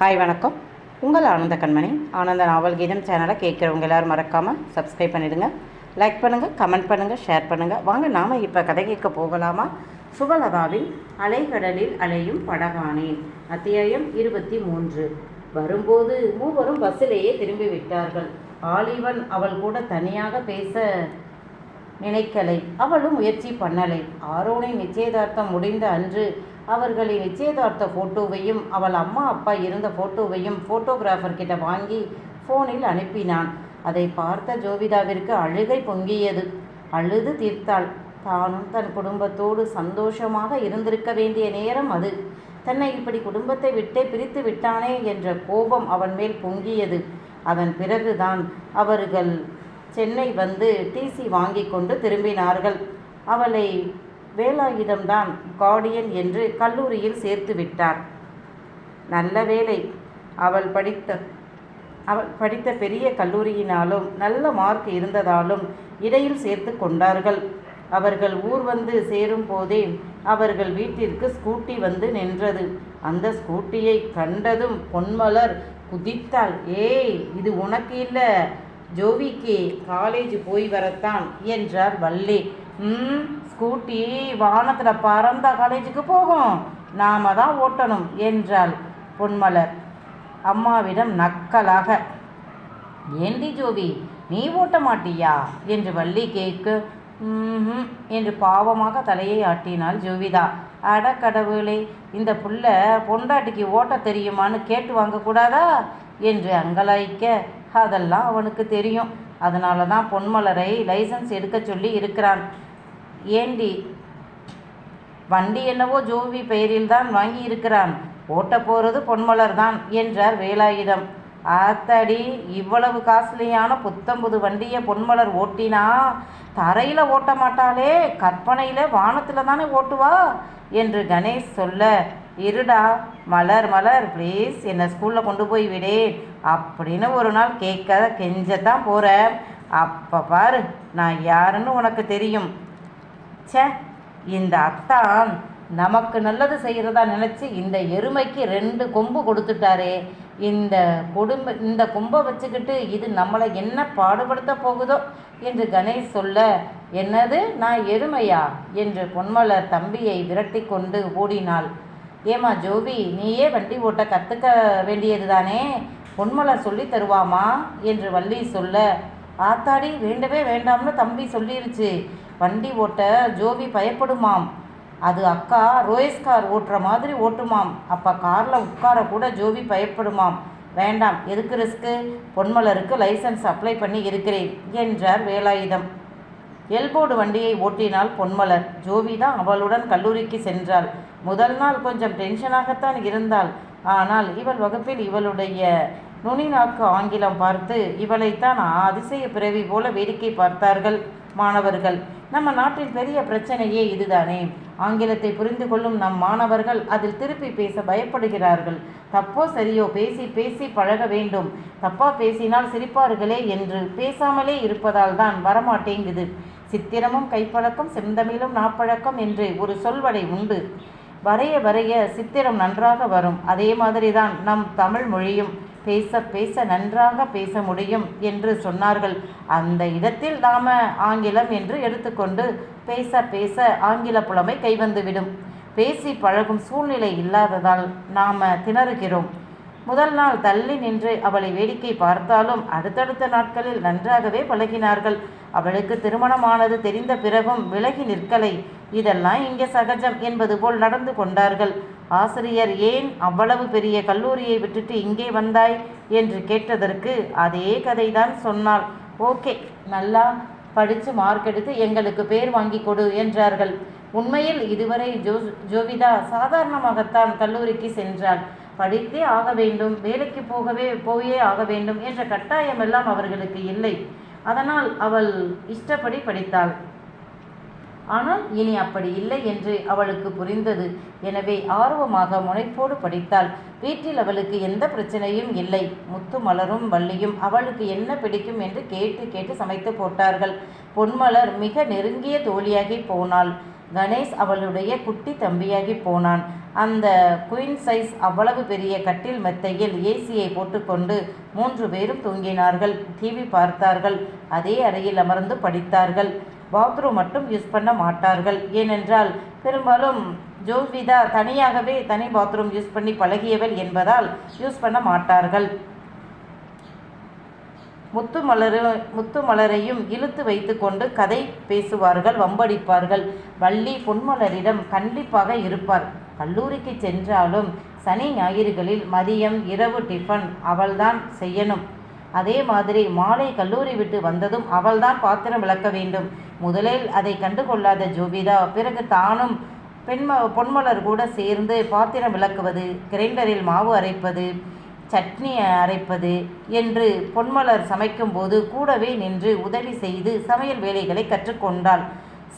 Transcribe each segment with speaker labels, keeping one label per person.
Speaker 1: Hi வணக்கம். உங்கள் ஆனந்த கண்மணி. ஆனந்த நாவல் கீதம் சேனலை கேட்குறவங்க எல்லோரும் மறக்காமல் சப்ஸ்கிரைப் பண்ணிடுங்க. லைக் பண்ணுங்கள் கமெண்ட் பண்ணுங்கள் ஷேர் பண்ணுங்கள் வாங்க நாம் இப்போ கதை கேட்க போகலாமா? சுபலதாவின் அலைகடலில் அலையும் படகானேன் அத்தியாயம் இருபத்தி மூன்று. வரும்போது மூவரும் பஸ்ஸிலேயே திரும்பி விட்டார்கள். ஆலிவன் அவள் கூட தனியாக பேச நினைக்கலை. அவளும் முயற்சி பண்ணலை. ஆரோனின் நிச்சயதார்த்தம் முடிந்த அன்று அவர்களின் நிச்சயதார்த்த ஃபோட்டோவையும் அவள் அம்மா அப்பா இருந்த ஃபோட்டோவையும் ஃபோட்டோகிராஃபர் கிட்ட வாங்கி ஃபோனில் அனுப்பினான். அதை பார்த்த ஜோவிதாவிற்கு அழுகை பொங்கியது. அழுது தீர்த்தாள். தானும் தன் குடும்பத்தோடு சந்தோஷமாக இருந்திருக்க வேண்டிய நேரம் அது. தன்னை இப்படி குடும்பத்தை விட்டே பிரித்து விட்டானே என்ற கோபம் அவன் மேல் பொங்கியது. அதன் பிறகுதான் அவர்கள் சென்னை வந்து டிசி வாங்கி கொண்டு திரும்பினார்கள். அவளை வேலாயுதம்தான் கார்டியன் என்று கல்லூரியில் சேர்த்து விட்டார். நல்ல வேலை அவள் படித்த அவள் படித்த பெரிய கல்லூரியினாலும் நல்ல மார்க் இருந்ததாலும் இடையில் சேர்த்து கொண்டார்கள். அவர்கள் ஊர் வந்து சேரும் போதே அவர்கள் வீட்டிற்கு ஸ்கூட்டி வந்து நின்றது. அந்த ஸ்கூட்டியை கண்டதும் பொன்மலர் குதித்தாள். ஏய் இது உனக்கு இல்லை. ஜோவிக்கு காலேஜ் போய் வரத்தான் என்றார் வள்ளி. ம்? ஸ்கூட்டி வானத்தில் பறந்த காலேஜுக்கு போகும். நாம தான் ஓட்டணும் என்றாள் பொன்மலர். அம்மாவிடம் நக்கலாக ஏண்டி ஜோவி நீ ஓட்ட மாட்டியா? என்று வள்ளி கேட்க என்று பாவமாக தலையை ஆட்டினாள் ஜோவிதா. அட கடவுளே இந்த புள்ள பொண்டாட்டிக்கு ஓட்ட தெரியுமான்னு கேட்டு வாங்கக்கூடாதா என்று அங்கலாய்க்க அதெல்லாம் அவனுக்கு தெரியும். அதனால தான் பொன்மலரை லைசன்ஸ் எடுக்க சொல்லி இருக்கிறான். ஏண்டி? வண்டி என்னவோ ஜோவி பெயரில் தான் வாங்கி இருக்கிறான். ஓட்ட போகிறது பொன்மலர் தான் என்றார் வேலாயுதம். ஆத்தடி இவ்வளவு காஸ்ட்லியான புத்தம்புது வண்டியை பொன்மலர் ஓட்டினா தரையில் ஓட்ட மாட்டாளே கற்பனையில் வானத்தில் தானே ஓட்டுவா? என்று கணேஷ் சொல்ல இருடா மலர் மலர் ப்ளீஸ் என்னை ஸ்கூலில் கொண்டு போய் விடேன் அப்படின்னு ஒரு நாள் கேட்க கெஞ்சத்தான் போகிறேன் அப்போ பாரு நான் யாருன்னு உனக்கு தெரியும். ச்சே இந்த அத்தான் நமக்கு நல்லது செய்கிறதா நினச்சி இந்த எருமைக்கு ரெண்டு கொம்பு கொடுத்துட்டாரே. இந்த கொடும்ப இந்த கொம்பை வச்சுக்கிட்டு இது நம்மளை என்ன பாடுபடுத்த போகுதோ என்று கணேஷ் சொல்ல என்னது நான் எருமையா? என்று பொன்மலர் தம்பியை விரட்டி கொண்டு ஓடினாள். ஏமா ஜோபி நீயே வண்டி ஓட்ட கற்றுக்க வேண்டியது தானே? பொன்மலர் சொல்லி தருவாமா? என்று வள்ளி சொல்ல ஆத்தாடி வேண்டவே வேண்டாம்னு தம்பி சொல்லிருச்சு. வண்டி ஓட்ட ஜோவி பயப்படுமாம். அது அக்கா ரோயஸ் கார் ஓட்டுற மாதிரி ஓட்டுமாம். அப்போ காரில் உட்கார கூட ஜோவி பயப்படுமாம். வேண்டாம் எதுக்கு ரிஸ்க்கு பொன்மலருக்கு லைசன்ஸ் அப்ளை பண்ணி இருக்கிறேன் என்றார் வேலாயுதம். எல்போர்டு வண்டியை ஓட்டினாள் பொன்மலர். ஜோவி தான் அவளுடன் கல்லூரிக்கு சென்றாள். முதல் நாள் கொஞ்சம் டென்ஷனாகத்தான் இருந்தாள். ஆனால் இவள் வகுப்பில் இவளுடைய நுனி நாக்கு ஆங்கிலம் பார்த்து இவளைத்தான் அதிசய பிறவி போல வேடிக்கை பார்த்தார்கள். மாணவர்கள். நம்ம நாட்டின் பெரிய பிரச்சனையே இதுதானே. ஆங்கிலத்தை புரிந்து கொள்ளும் நம் மாணவர்கள் அதில் திருப்பி பேச பயப்படுகிறார்கள். தப்போ சரியோ பேசி பேசி பழக வேண்டும். தப்பா பேசினால் சிரிப்பார்களே என்று பேசாமலே இருப்பதால் தான் வரமாட்டேங்குது. சித்திரமும் கைப்பழக்கம் செந்தமிழும் நாப்பழக்கம் என்று ஒரு சொல்வடை உண்டு. வரைய வரைய சித்திரம் நன்றாக வரும். அதே மாதிரிதான் நம் தமிழ் மொழியும். பேச பேச நன்றாக பேச முடியும் என்று சொன்னார்கள். அந்த இடத்தில் நாம ஆங்கிலம் என்று எடுத்துக்கொண்டு பேச பேச ஆங்கில புலமை கைவந்துவிடும் பேசி பழகும் சூழ்நிலை இல்லாததால் நாம திணறுகிறோம். முதல் நாள் தள்ளி நின்று அவளை வேடிக்கை பார்த்தாலும் அடுத்தடுத்த நாட்களில் நன்றாகவே பழகினார்கள். அவளுக்கு திருமணமானது தெரிந்த பிறகும் விலகி நிற்கலை. இதெல்லாம் இங்கே சகஜம் என்பது போல் நடந்து கொண்டார்கள். ஆசிரியர் ஏன் அவ்வளவு பெரிய கல்லூரியை விட்டுட்டு இங்கே வந்தாய்? என்று கேட்டதற்கு அதே கதைதான் சொன்னாள். ஓகே நல்லா படித்து மார்க் எடுத்து எங்களுக்கு பேர் வாங்கி கொடு என்றார்கள். உண்மையில் இதுவரை ஜோ ஜோவிதா சாதாரணமாகத்தான் கல்லூரிக்கு சென்றாள். படித்தே ஆக வேண்டும் வேலைக்கு போகவே போயே ஆக வேண்டும் என்ற கட்டாயமெல்லாம் அவர்களுக்கு இல்லை. அதனால் அவள் இஷ்டப்படி படித்தாள். ஆனால் இனி அப்படி இல்லை என்று அவளுக்கு புரிந்தது. எனவே ஆர்வமாக முனைப்போடு படித்தாள். வீட்டில் அவளுக்கு எந்த பிரச்சனையும் இல்லை. முத்து மலரும் வள்ளியும் அவளுக்கு என்ன பிடிக்கும் என்று கேட்டு கேட்டு சமைத்து போட்டார்கள். பொன்மலர் மிக நெருங்கிய தோழியாகி போனாள். கணேஷ் அவளுடைய குட்டி தம்பியாகி போனான். அந்த குயின் சைஸ் அவ்வளவு பெரிய கட்டில் மெத்தையில் ஏசியை போட்டுக்கொண்டு மூன்று பேரும் தூங்கினார்கள். டிவி பார்த்தார்கள். அதே அறையில் அமர்ந்து படித்தார்கள். பாத்ரூம் மட்டும் யூஸ் பண்ண மாட்டார்கள். ஏனென்றால் பெரும்பாலும் ஜோவிதா தனியாகவே தனி பாத்ரூம் யூஸ் பண்ணி பழகியவள் என்பதால் யூஸ் பண்ண மாட்டார்கள். முத்துமலரு முத்துமலரையும் இழுத்து வைத்துக்கொண்டு கதை பேசுவார்கள் வம்படிப்பார்கள். வள்ளி பொன்மலரிடம் கண்டிப்பாக இருப்பார். கல்லூரிக்கு சென்றாலும் சனி ஞாயிறுகளில் மதியம் இரவு டிஃபன் அவள்தான் செய்யணும். அதே மாதிரி மாலை கல்லூரி விட்டு வந்ததும் அவள்தான் பாத்திரம் விளக்க வேண்டும். முதலில் அதை கண்டுகொள்ளாத ஜோபிதா பிறகு தானும் பெண்ம பொன்மலர் கூட சேர்ந்து பாத்திரம் விளக்குவது கிரைண்டரில் மாவு அரைப்பது சட்னி அரைப்பது என்று பொன்மலர் சமைக்கும்போது கூடவே நின்று உதவி செய்து சமையல் வேலைகளை கற்றுக்கொண்டாள்.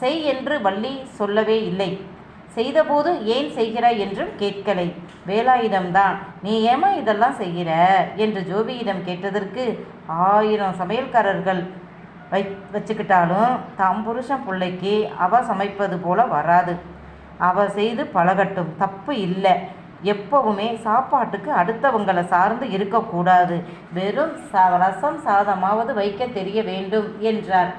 Speaker 1: செய் என்று வள்ளி சொல்லவே இல்லை. செய்தபோது ஏன் செய்கிறாய் என்றும் கேட்கலை. வேலாயுதம்தான் நீ ஏமா இதெல்லாம் செய்கிற? என்று ஜோபியிடம் கேட்டதற்கு ஆயிரம் சமையல்காரர்கள் வை வச்சுக்கிட்டாலும் தாம் புருஷன் பிள்ளைக்கு அவ சமைப்பது போல வராது. அவ செய்து பழகட்டும் தப்பு இல்லை. எப்பவுமே சாப்பாட்டுக்கு அடுத்தவங்களை சார்ந்து இருக்கக்கூடாது. வெறும் சா ரசம் சாதமாவது வைக்க தெரிய வேண்டும் என்றார்.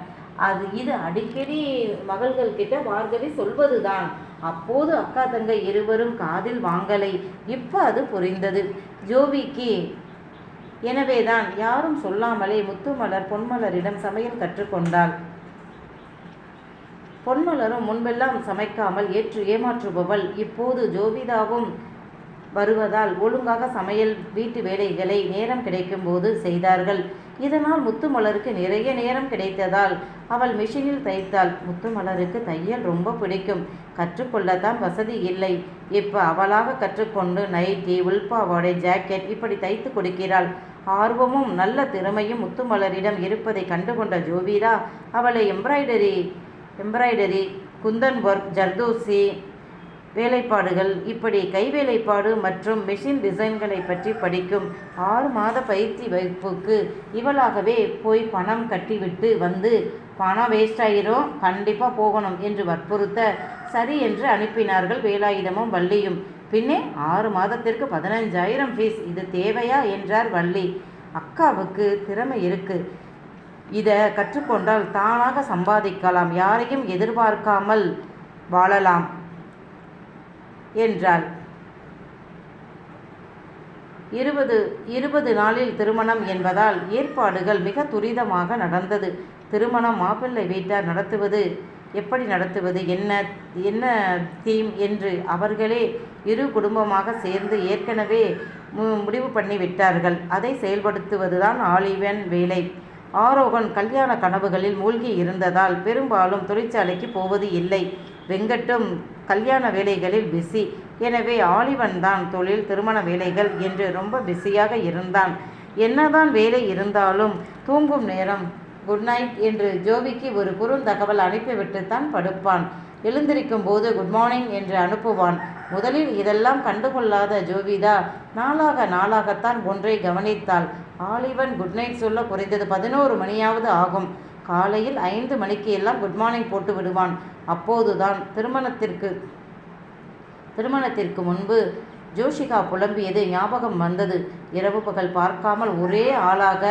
Speaker 1: அது இது அடிக்கடி மகள்கள் கிட்ட பார்கவி சொல்வதுதான். அப்போது அக்கா தங்கை இருவரும் காதில் வாங்கலை. இப்போ அது புரிந்தது. ஜோவிக்கு எனவேதான் யாரும் சொல்லாமலே முத்துமலர் பொன்மலரிடம் சமையல் கற்றுக்கொண்டாள். பொன்மலரும் முன்பெல்லாம் சமைக்காமல் ஏற்று ஏமாற்றுபவள். இப்போது ஜோவிதாவும் வருவதால் ஒழுங்காக சமையல் வீட்டு வேலைகளை நேரம் கிடைக்கும்போது செய்தார்கள். இதனால் முத்துமலருக்கு நிறைய நேரம் கிடைத்ததால் அவள் மிஷினில் தைத்தாள். முத்துமலருக்கு தையல் ரொம்ப பிடிக்கும். கற்றுக்கொள்ளத்தான் வசதி இல்லை. இப்போ அவளாக கற்றுக்கொண்டு நைட்டி உள்பாவாடை ஜாக்கெட் இப்படி தைத்து கொடுக்கிறாள். ஆர்வமும் நல்ல திறமையும் முத்துமலரிடம் இருப்பதை கண்டுகொண்ட ஜோவிதா அவளை embroidery embroidery kundan work zardozi வேலைப்பாடுகள் இப்படி கைவேலைப்பாடு மற்றும் மெஷின் டிசைன்களை பற்றி படிக்கும் ஆறு மாத பயிற்சி வகுப்புக்கு இவளாகவே போய் பணம் கட்டிவிட்டு வந்து பணம் வேஸ்ட் ஆயிரும் கண்டிப்பாக போகணும் என்று வற்புறுத்த சரி என்று அனுப்பினார்கள் வேலாயுதமும் வள்ளியும். பின்னே ஆறு மாதத்திற்கு பதினஞ்சாயிரம் ஃபீஸ் இது தேவையா என்றார் வள்ளி. அக்காவுக்கு திறமை இருக்கு. இதை கற்றுக்கொண்டால் தானாக சம்பாதிக்கலாம். யாரையும் எதிர்பார்க்காமல் வாழலாம் என்றாள். இருபது இருபது நாளில் திருமணம் என்பதால் ஏற்பாடுகள் மிக துரிதமாக நடந்தது. திருமணம் மாப்பிள்ளை வீட்டார் நடத்துவது எப்படி நடத்துவது? என்ன என்ன தீம் என்று அவர்களே இரு குடும்பமாக சேர்ந்து ஏற்கனவே மு- முடிவு பண்ணி விட்டார்கள். அதை செயல்படுத்துவதுதான் ஆலிவன் வேலை. ஆரோகன் கல்யாண கனவுகளில் மூழ்கி இருந்ததால் பெரும்பாலும் தொழிற்சாலைக்கு போவது இல்லை. வெங்கட்டும் கல்யாண வேலைகளில் பிஸி எனவே ஆலிவன் தான் தொழில் திருமண வேலைகள் என்று ரொம்ப பிஸியாக இருந்தான். என்னதான் வேலை இருந்தாலும் தூங்கும் நேரம் குட் நைட் என்று ஜோவிக்கு ஒரு குறுந்தகவல் அனுப்பிவிட்டு தான் படுப்பான். எழுந்திருக்கும் போது குட் மார்னிங் என்று அனுப்புவான். முதலில் இதெல்லாம் கண்டுகொள்ளாத ஜோவிதா நாளாக நாளாகத்தான் ஒன்றை கவனித்தாள். ஆலிவன் குட் நைட் சொல்ல குறைந்தது பதினோரு மணியாவது ஆகும். காலையில் ஐந்து மணிக்கு எல்லாம் குட் மார்னிங் போட்டு விடுவான். அப்போதுதான் திருமணத்திற்கு திருமணத்திற்கு முன்பு ஜோஷிகா புலம்பியது ஞாபகம் வந்தது. இரவு பகல் பார்க்காமல் ஒரே ஆளாக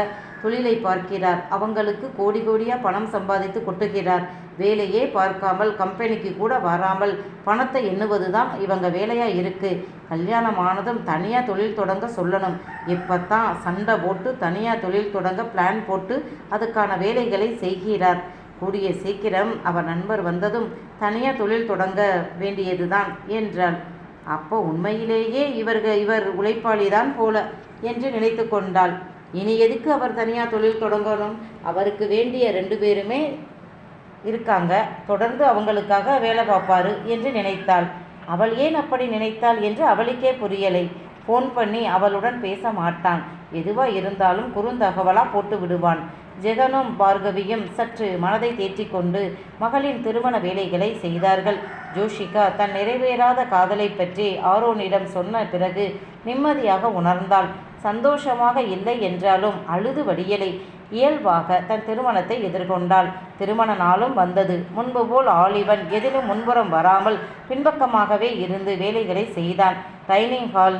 Speaker 1: தொழிலை பார்க்கிறார். அவங்களுக்கு கோடி கோடியாக பணம் சம்பாதித்து கொட்டுகிறார். வேலையே பார்க்காமல் கம்பெனிக்கு கூட வராமல் பணத்தை எண்ணுவது தான் இவங்க வேலையாக இருக்குது கல்யாணம் ஆனதும் தனியாக தொழில் தொடங்க சொல்லணும். இப்போ தான் சண்டை போட்டு தனியாக தொழில் தொடங்க பிளான் போட்டு அதுக்கான வேலைகளை செய்கிறார். கூடிய சீக்கிரம் அவர் நண்பர் வந்ததும் தனியாக தொழில் தொடங்க வேண்டியதுதான் என்றாள். அப்போ உண்மையிலேயே இவர்கள் இவர் உழைப்பாளிதான் போல என்று நினைத்து கொண்டாள். இனி எதுக்கு அவர் தனியாக தொழில் தொடங்கணும்? அவருக்கு வேண்டிய ரெண்டு பேருமே இருக்காங்க. தொடர்ந்து அவங்களுக்காக வேலை பார்ப்பாரு என்று நினைத்தாள். அவள் ஏன் அப்படி நினைத்தாள் என்று அவளுக்கே புரியலை. ஃபோன் பண்ணி அவளுடன் பேச மாட்டான். எதுவா இருந்தாலும் குறுந்தகவலா போட்டு விடுவான். ஜெகனும் பார்கவியும் சற்று மனதை தேற்றிக்கொண்டு மகளின் திருமண வேலைகளை செய்தார்கள். ஜோஷிகா தன் நிறைவேறாத காதலை பற்றி ஆரோனிடம் சொன்ன பிறகு நிம்மதியாக உணர்ந்தாள். சந்தோஷமாக இல்லை என்றாலும் அழுது வடியலை இயல்பாக தன் திருமணத்தை எதிர்கொண்டாள். திருமண நாளும் வந்தது. முன்பு போல் ஆலிவன் எதிலும் முன்புறம் வராமல் பின்பக்கமாகவே இருந்து வேலைகளை செய்தான். டைனிங் ஹால்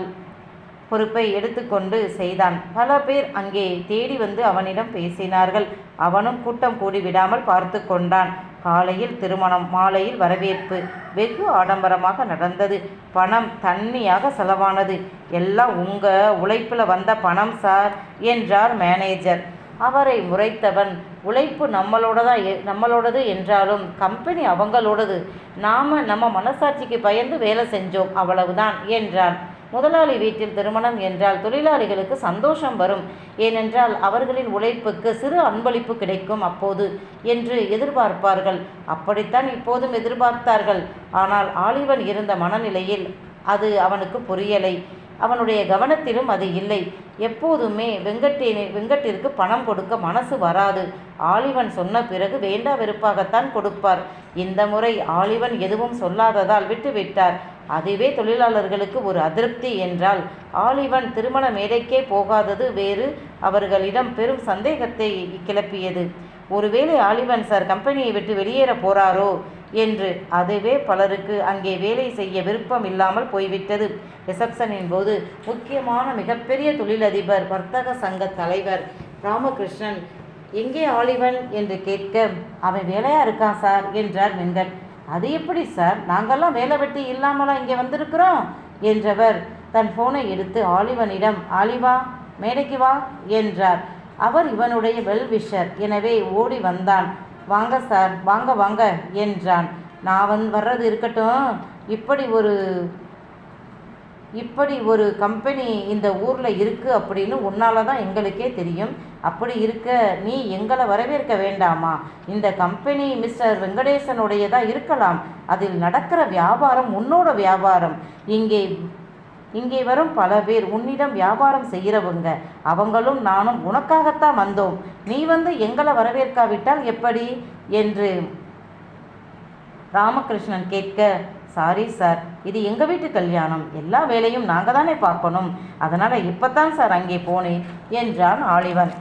Speaker 1: பொறுப்பை எடுத்துக்கொண்டு செய்தான். பல பேர் அங்கே தேடி வந்து அவனிடம் பேசினார்கள். அவனும் கூட்டம் கூடிவிடாமல் பார்த்து கொண்டான். காலையில் திருமணம் மாலையில் வரவேற்பு. வெகு ஆடம்பரமாக நடந்தது. பணம் தண்ணியாக செலவானது. எல்லாம் உங்க உழைப்பில் வந்த பணம் சார் என்றார் மேனேஜர். அவரை முறைத்தவன் உழைப்பு நம்மளோட எ- நம்மளோடது என்றாலும் கம்பெனி அவங்களோடது. நாம நம்ம மனசாட்சிக்கு பயந்து வேலை செஞ்சோம் அவ்வளவுதான் என்றான். முதலாளி வீட்டில் திருமணம் என்றால் தொழிலாளிகளுக்கு சந்தோஷம் வரும். ஏனென்றால் அவர்களின் உழைப்புக்கு சிறு அன்பளிப்பு கிடைக்கும் அப்போது என்று எதிர்பார்ப்பார்கள். அப்படித்தான் இப்போதும் எதிர்பார்த்தார்கள். ஆனால் ஆலிவன் இருந்த மனநிலையில் அது அவனுக்கு புரியலை. அவனுடைய கவனத்திலும் அது இல்லை. எப்போதுமே வெங்கட்டினை வெங்கட்டிற்கு பணம் கொடுக்க மனசு வராது. ஆலிவன் சொன்ன பிறகு வேண்டா வெறுப்பாகத்தான் கொடுப்பார். இந்த முறை ஆலிவன் எதுவும் சொல்லாததால் விட்டுவிட்டார். அதுவே தொழிலாளர்களுக்கு ஒரு அதிருப்தி என்றால் ஆலிவன் திருமண மேடைக்கே போகாதது வேறு. அவர்களிடம் பெரும் சந்தேகத்தை கிளப்பியது. ஒருவேளை ஆலிவன் சார் கம்பெனியை விட்டு வெளியேற போறாரோ? என்று. அதுவே பலருக்கு அங்கே வேலை செய்ய விருப்பம் இல்லாமல் போய்விட்டது. ரிசப்ஷனின் போது முக்கியமான மிகப்பெரிய தொழிலதிபர் வர்த்தக சங்க தலைவர் ராமகிருஷ்ணன் எங்கே ஆலிவன்? என்று கேட்க அவன் வேலையா இருக்கான் சார்? என்றார் வெங்கட். அது எப்படி சார்? நாங்கள்லாம் வேலை வெட்டி இல்லாமலாம் இங்கே வந்திருக்கிறோம்? என்றவர் தன் ஃபோனை எடுத்து ஆலிவனிடம் ஆலிவா மேடைக்கு வா என்றார். அவர் இவனுடைய வெல்விஷர் எனவே ஓடி வந்தான். வாங்க சார். வாங்க வாங்க என்றான். நான் வந்து வர்றது இருக்கட்டும். இப்படி ஒரு இப்படி ஒரு கம்பெனி இந்த ஊரில் இருக்குது அப்படின்னு உன்னால தான் எங்களுக்கே தெரியும். அப்படி இருக்க நீ எங்களை வரவேற்க வேண்டாமா? இந்த கம்பெனி மிஸ்டர் வெங்கடேசனுடையதாக இருக்கலாம். அதில் நடக்கிற வியாபாரம் உன்னோட வியாபாரம். இங்கே இங்கே வரும் பல பேர் உன்னிடம் வியாபாரம் செய்கிறவங்க. அவங்களும் நானும் உனக்காகத்தான் வந்தோம். நீ வந்து எங்களை வரவேற்காவிட்டால் எப்படி? என்று ராமகிருஷ்ணன் கேட்க சாரி சார் இது எங்கள் வீட்டு கல்யாணம்? எல்லா வேலையும் நாங்கள் தானே பார்க்கணும். அதனால் இப்போ தான் சார் அங்கே போனேன் என்றான் ஆலிவன்.